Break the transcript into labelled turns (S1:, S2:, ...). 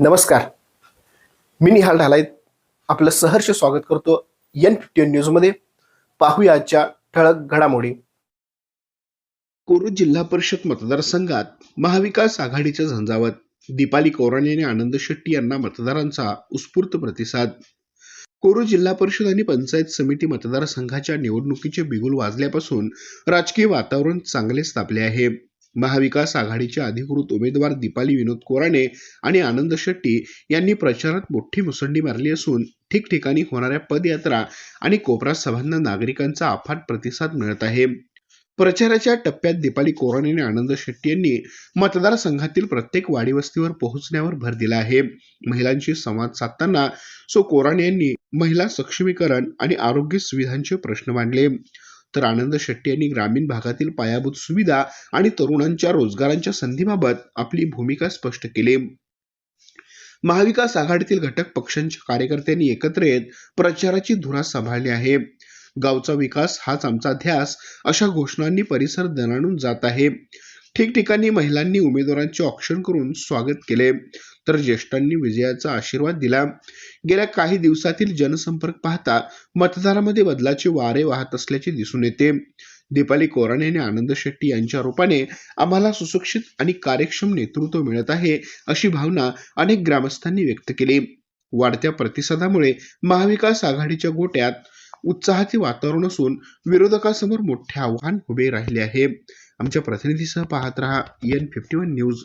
S1: नमस्कार. मी निहाल ढालाईत. आपलं सहर्ष स्वागत करतो एन फिफ्टीन न्यूजमध्ये पाहूया आजच्या ठळक घडामोडी. कोरू जिल्हा परिषद मतदारसंघात महाविकास आघाडीच्या झंझावत दीपाली कोराणे आणि आनंद शेट्टी यांना मतदारांचा उत्स्फूर्त प्रतिसाद. कोरू जिल्हा परिषद आणि पंचायत समिती मतदारसंघाच्या निवडणुकीचे बिगुल वाजल्यापासून राजकीय वातावरण चांगलेच तापले आहे. महाविकास आघाडीचे अधिकृत उमेदवार दीपाली विनोद कोराणे आणि आनंद शेट्टी यांनी प्रचारात मोठी मुसंडी मारली असून ठिकठिकाणी होणाऱ्या पदयात्रा आणि कोपरा सभांना नागरिकांचा अफाट प्रतिसाद मिळत आहे. प्रचाराच्या टप्प्यात दीपाली कोराणे आणि आनंद शेट्टी यांनी मतदारसंघातील प्रत्येक वाडीवस्तीवर पोहोचण्यावर भर दिला आहे. महिलांशी संवाद साधताना सो कोराणे यांनी महिला सक्षमीकरण आणि आरोग्य सुविधांचे प्रश्न मांडले. तर आनंद शेट्टी यांनी ग्रामीण भागातील पायाभूत सुविधा आणि तरुणांच्या रोजगारांच्या संधीबाबत आपली भूमिका स्पष्ट केली. महाविकास आघाडीतील घटक पक्षांच्या कार्यकर्त्यांनी एकत्र येत प्रचाराची धुरा सांभाळली आहे. गावचा विकास हाच आमचा ध्यास अशा घोषणांनी परिसर दणाणून जात आहे. ठिकठिकाणी महिलांनी उमेदवारांचे ऑप्शन करून स्वागत केले. तर ज्येष्ठांनी विजयाचा आशीर्वाद दिला. गेल्या काही दिवसातील जनसंपर्क पाहता मतदारामध्ये बदलाचे वारे वाहत असल्याचे दिसून येते. दीपाली कोराणे आणि आनंद शेट्टी यांच्या रूपाने आम्हाला सुशिक्षित आणि कार्यक्षम नेतृत्व मिळत आहे अशी भावना अनेक ग्रामस्थांनी व्यक्त केली. वाढत्या प्रतिसादामुळे महाविकास आघाडीच्या गोट्यात उत्साहाचे वातावरण असून विरोधकासमोर मोठे आव्हान उभे राहिले आहे. आमच्या प्रतिनिधीसह पाहत रहा एन फिफ्टी वन न्यूज